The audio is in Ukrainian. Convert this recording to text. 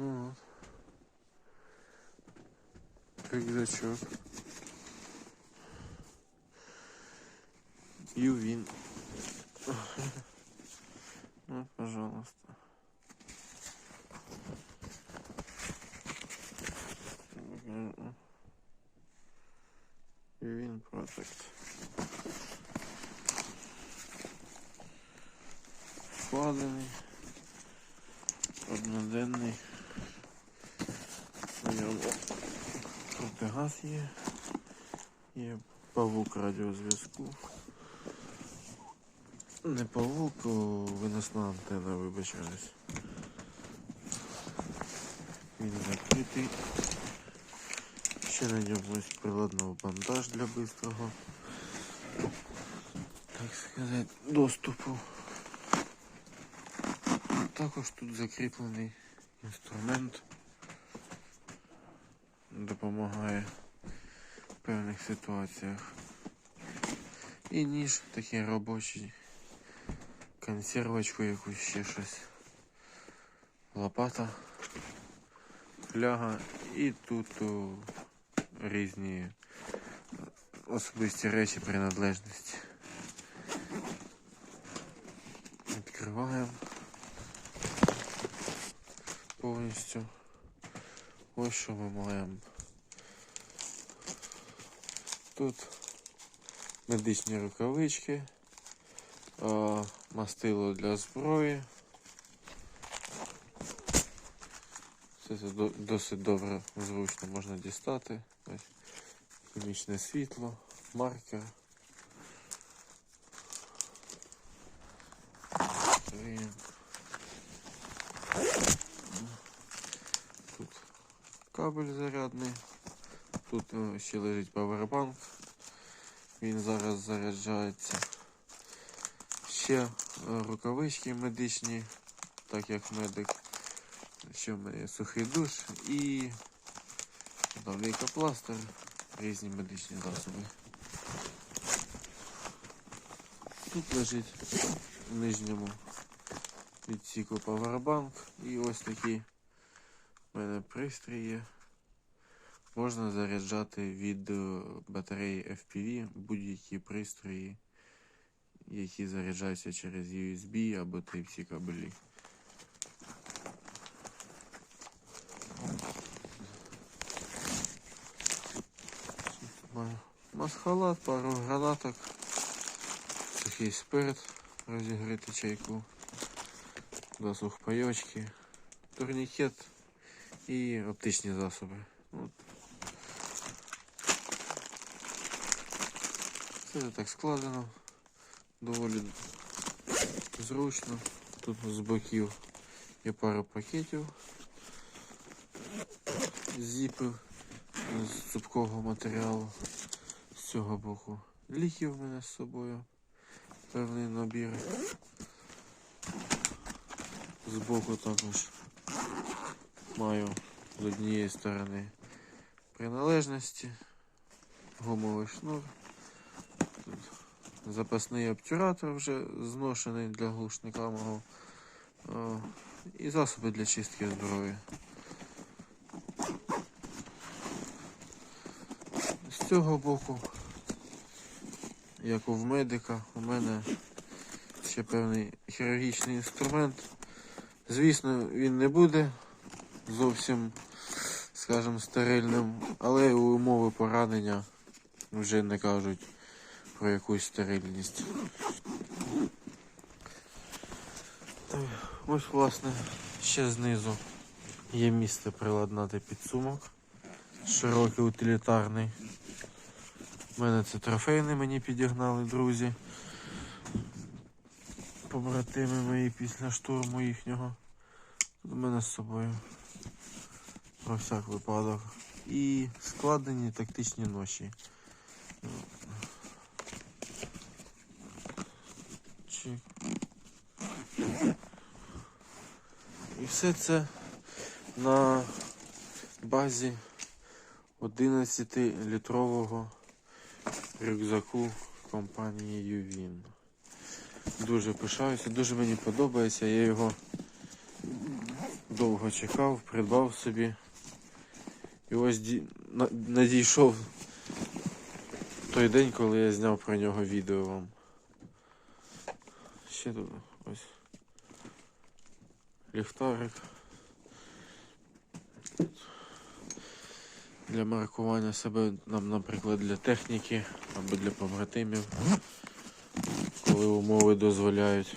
Ну, от. Рюкзачок. Ювин. Ну, пожалуйста. Ювин Протект. Складений. Одноденний. Ньому протигаз є. Є павук радіозв'язку. Не павук, а виносна антенна, вибачаюсь. Він закритий. Ще на ньому ось приладнув бандаж для бистрого, так сказати, доступу. Також тут закріплений інструмент. Допомагає в певних ситуаціях. І ніж такий робочий. Консервочку якусь ще щось. Лопата, фляга і тут о, різні особисті речі принадлежності. Відкриваємо повністю. Ось що ми маємо. Тут медичні рукавички, мастило для зброї. Це досить добре, зручно можна дістати. Хімічне світло, маркер. Блін. Кабель зарядний. Тут е, ще лежить павербанк. Він зараз заряджається. Ще е, рукавички медичні, так як медик. Ще в мене сухий душ і там лейкопластир, різні медичні засоби. Тут лежить в нижньому відсіку павербанк і ось такі в мене пристрої. Можна заряджати від е, батареї FPV будь-які пристрої, які заряджаються через USB або Type-C кабелі. Масхалат, пару гранаток, сухий спирт, розігріти чайку, два сухпайочки, турнікет і оптичні засоби. От. Все так складено, доволі зручно. Тут з боків є пара пакетів, зіпів з цупкого матеріалу. З цього боку ліки в мене з собою. Певний набір. З боку також маю з однієї сторони приналежності, гумовий шнур. Тут запасний обтюратор вже зношений для глушника мого. І засоби для чистки зброї. З цього боку, як у медика, у мене ще певний хірургічний інструмент. Звісно, він не буде зовсім, скажімо, стерильним, але умови поранення вже не кажуть про якусь стерильність. Ось, власне, ще знизу є місце приладнати підсумок. Широкий утилітарний. У мене це трофейний мені підігнали друзі. Побратими мої після штурму їхнього. Тут у мене з собою. Про всяк випадок. І складені тактичні ноші. Чик. І все це на базі 11-літрового рюкзаку компанії Ювін. Дуже пишаюся, дуже мені подобається, я його довго чекав, придбав собі. І ось ді... на- надійшов той день, коли я зняв про нього відео вам. Ще тут ось ліхтарик. Для маркування себе, нам, наприклад, для техніки або для побратимів, коли умови дозволяють.